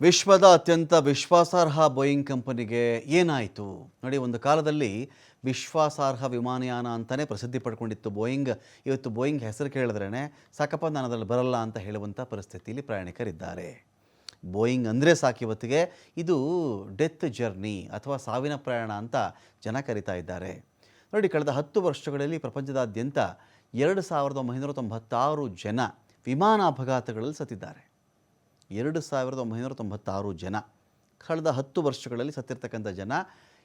ವಿಶ್ವದ ಅತ್ಯಂತ ವಿಶ್ವಾಸಾರ್ಹ ಬೋಯಿಂಗ್ ಕಂಪನಿಗೆ ಏನಾಯಿತು? ನೋಡಿ, ಒಂದು ಕಾಲದಲ್ಲಿ ವಿಶ್ವಾಸಾರ್ಹ ವಿಮಾನಯಾನ ಅಂತಲೇ ಪ್ರಸಿದ್ಧಿ ಪಡ್ಕೊಂಡಿತ್ತು ಬೋಯಿಂಗ್ ಇವತ್ತು ಬೋಯಿಂಗ್ ಹೆಸರು ಕೇಳಿದ್ರೇ ಸಾಕಪ್ಪ ನಾನು ಅದರಲ್ಲಿ ಬರಲ್ಲ ಅಂತ ಹೇಳುವಂಥ ಪರಿಸ್ಥಿತಿಯಲ್ಲಿ ಪ್ರಯಾಣಿಕರಿದ್ದಾರೆ. ಬೋಯಿಂಗ್ ಅಂದರೆ ಸಾಕು ಇವತ್ತಿಗೆ, ಇದು ಡೆತ್ ಜರ್ನಿ ಅಥವಾ ಸಾವಿನ ಪ್ರಯಾಣ ಅಂತ ಜನ ಕರಿತಾ ಇದ್ದಾರೆ. ನೋಡಿ, ಕಳೆದ ಹತ್ತು ವರ್ಷಗಳಲ್ಲಿ ಪ್ರಪಂಚದಾದ್ಯಂತ ಎರಡು ಸಾವಿರದ ಒಂಬೈನೂರ ತೊಂಬತ್ತಾರು ಜನ ವಿಮಾನ ಅಪಘಾತಗಳಲ್ಲಿ ಸತ್ತಿದ್ದಾರೆ. ಎರಡು ಸಾವಿರದ ಒಂಬೈನೂರ ತೊಂಬತ್ತಾರು ಜನ. ಕಳೆದ ಹತ್ತು ವರ್ಷಗಳಲ್ಲಿ ಸತ್ತಿರ್ತಕ್ಕಂಥ ಜನ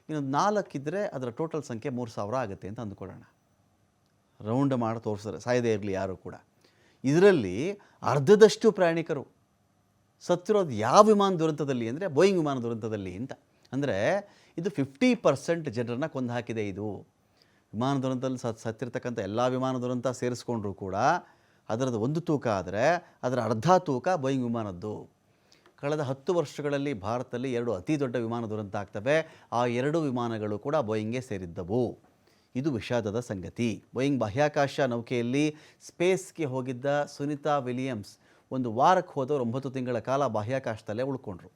ಇನ್ನೊಂದು ನಾಲ್ಕಿದ್ರೆ ಅದರ ಟೋಟಲ್ ಸಂಖ್ಯೆ ಮೂರು ಸಾವಿರ ಆಗುತ್ತೆ ಅಂತ ಅಂದುಕೊಳ್ಳೋಣ. ರೌಂಡ್ ಮಾಡಿ ತೋರಿಸಿದ್ರೆ, ಸಾಯದೇ ಇರಲಿ ಯಾರು ಕೂಡ. ಇದರಲ್ಲಿ ಅರ್ಧದಷ್ಟು ಪ್ರಯಾಣಿಕರು. ಸತ್ತಿರೋದು ಯಾವ ವಿಮಾನ ದುರಂತದಲ್ಲಿ ಅಂದರೆ, ಬೋಯಿಂಗ್ ವಿಮಾನ ದುರಂತದಲ್ಲಿ ಅಂತ. ಅಂದರೆ, ಇದು ಫಿಫ್ಟಿ ಪರ್ಸೆಂಟ್ ಜನರನ್ನ ಕೊಂದು ಹಾಕಿದೆ ಇದು. ವಿಮಾನ ದುರಂತದಲ್ಲಿ ಸತ್, ಸತ್ತಿರ್ತಕ್ಕಂಥ ಎಲ್ಲ ವಿಮಾನ ದುರಂತ ಸೇರಿಸ್ಕೊಂಡ್ರೂ ಕೂಡ ಅದರದ್ದು ಒಂದು ತೂಕ ಆದರೆ ಅದರ ಅರ್ಧ ತೂಕ ಬೋಯಿಂಗ್ ವಿಮಾನದ್ದು. ಕಳೆದ ಹತ್ತು ವರ್ಷಗಳಲ್ಲಿ ಭಾರತದಲ್ಲಿ ಎರಡು ಅತಿ ದೊಡ್ಡ ವಿಮಾನ ದುರಂತ ಆಗ್ತವೆ. ಆ ಎರಡು ವಿಮಾನಗಳು ಕೂಡ ಬೋಯಿಂಗ್ಗೆ ಸೇರಿದ್ದವು. ಇದು ವಿಷಾದದ ಸಂಗತಿ. ಬೋಯಿಂಗ್ ಬಾಹ್ಯಾಕಾಶ ನೌಕೆಯಲ್ಲಿ ಸ್ಪೇಸ್ಗೆ ಹೋಗಿದ್ದ ಸುನಿತಾ ವಿಲಿಯಮ್ಸ್ ಒಂದು ವಾರಕ್ಕೆ ಹೋದವರು ಒಂಬತ್ತು ತಿಂಗಳ ಕಾಲ ಬಾಹ್ಯಾಕಾಶದಲ್ಲೇ ಉಳ್ಕೊಂಡ್ರು.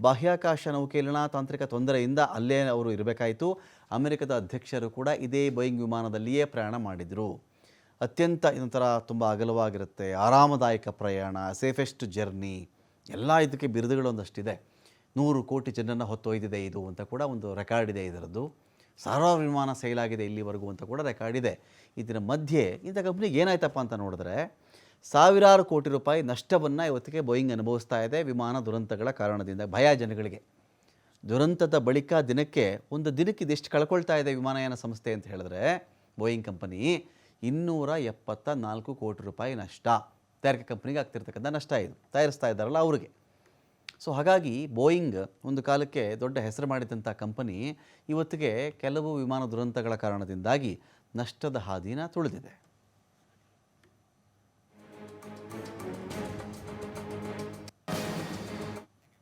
ಬಾಹ್ಯಾಕಾಶ ನೌಕೆಯಲ್ಲಿನ ತಾಂತ್ರಿಕ ತೊಂದರೆಯಿಂದ ಅಲ್ಲೇ ಅವರು ಇರಬೇಕಾಯಿತು. ಅಮೆರಿಕದ ಅಧ್ಯಕ್ಷರು ಕೂಡ ಇದೇ ಬೋಯಿಂಗ್ ವಿಮಾನದಲ್ಲಿಯೇ ಪ್ರಯಾಣ ಮಾಡಿದರು. ಅತ್ಯಂತ ಇದೊಂಥರ ತುಂಬ ಅಗಲವಾಗಿರುತ್ತೆ. ಆರಾಮದಾಯಕ ಪ್ರಯಾಣ ಸೇಫೆಸ್ಟ್ ಜರ್ನಿ ಎಲ್ಲ ಇದಕ್ಕೆ ಬಿರುದುಗಳು ಒಂದಷ್ಟಿದೆ ನೂರು ಕೋಟಿ ಜನರನ್ನು ಹೊತ್ತೊಯ್ದಿದೆ ಇದು ಅಂತ ಕೂಡ ಒಂದು ರೆಕಾರ್ಡ್ ಇದೆ ಇದರದ್ದು. ಸಾವಿರಾರು ವಿಮಾನ ಸೇಲಾಗಿದೆ ಇಲ್ಲಿವರೆಗೂ ಅಂತ ಕೂಡ ರೆಕಾರ್ಡ್ ಇದೆ. ಇದರ ಮಧ್ಯೆ ಇಂಥ ಕಂಪ್ನಿಗೆ ಏನಾಯ್ತಪ್ಪ ಅಂತ ನೋಡಿದ್ರೆ ಸಾವಿರಾರು ಕೋಟಿ ರೂಪಾಯಿ ನಷ್ಟವನ್ನು ಇವತ್ತಿಗೆ ಬೋಯಿಂಗ್ ಅನುಭವಿಸ್ತಾ ಇದೆ ವಿಮಾನ ದುರಂತಗಳ ಕಾರಣದಿಂದ, ಭಯ ಜನಗಳಿಗೆ. ದುರಂತದ ಬಳಿಕ ದಿನಕ್ಕೆ ಒಂದು ದಿನಕ್ಕೆ ಇದೆಷ್ಟು ಕಳ್ಕೊಳ್ತಾ ಇದೆ ವಿಮಾನಯಾನ ಸಂಸ್ಥೆ ಅಂತ ಹೇಳಿದ್ರೆ ಬೋಯಿಂಗ್ ಕಂಪನಿ ಇನ್ನೂರ ಎಪ್ಪತ್ತ ನಾಲ್ಕು ಕೋಟಿ ರೂಪಾಯಿ ನಷ್ಟ. ತಯಾರಿಕೆ ಕಂಪ್ನಿಗೆ ಆಗ್ತಿರ್ತಕ್ಕಂಥ ನಷ್ಟ ಇದು. ತಯಾರಿಸ್ತಾ ಇದ್ದಾರಲ್ಲ ಅವ್ರಿಗೆ. ಸೊ ಹಾಗಾಗಿ ಬೋಯಿಂಗ್ ಒಂದು ಕಾಲಕ್ಕೆ ದೊಡ್ಡ ಹೆಸರು ಮಾಡಿದಂಥ ಕಂಪನಿ ಇವತ್ತಿಗೆ ಕೆಲವು ವಿಮಾನ ದುರಂತಗಳ ಕಾರಣದಿಂದಾಗಿ ನಷ್ಟದ ಹಾದಿನ ತುಳಿದಿದೆ.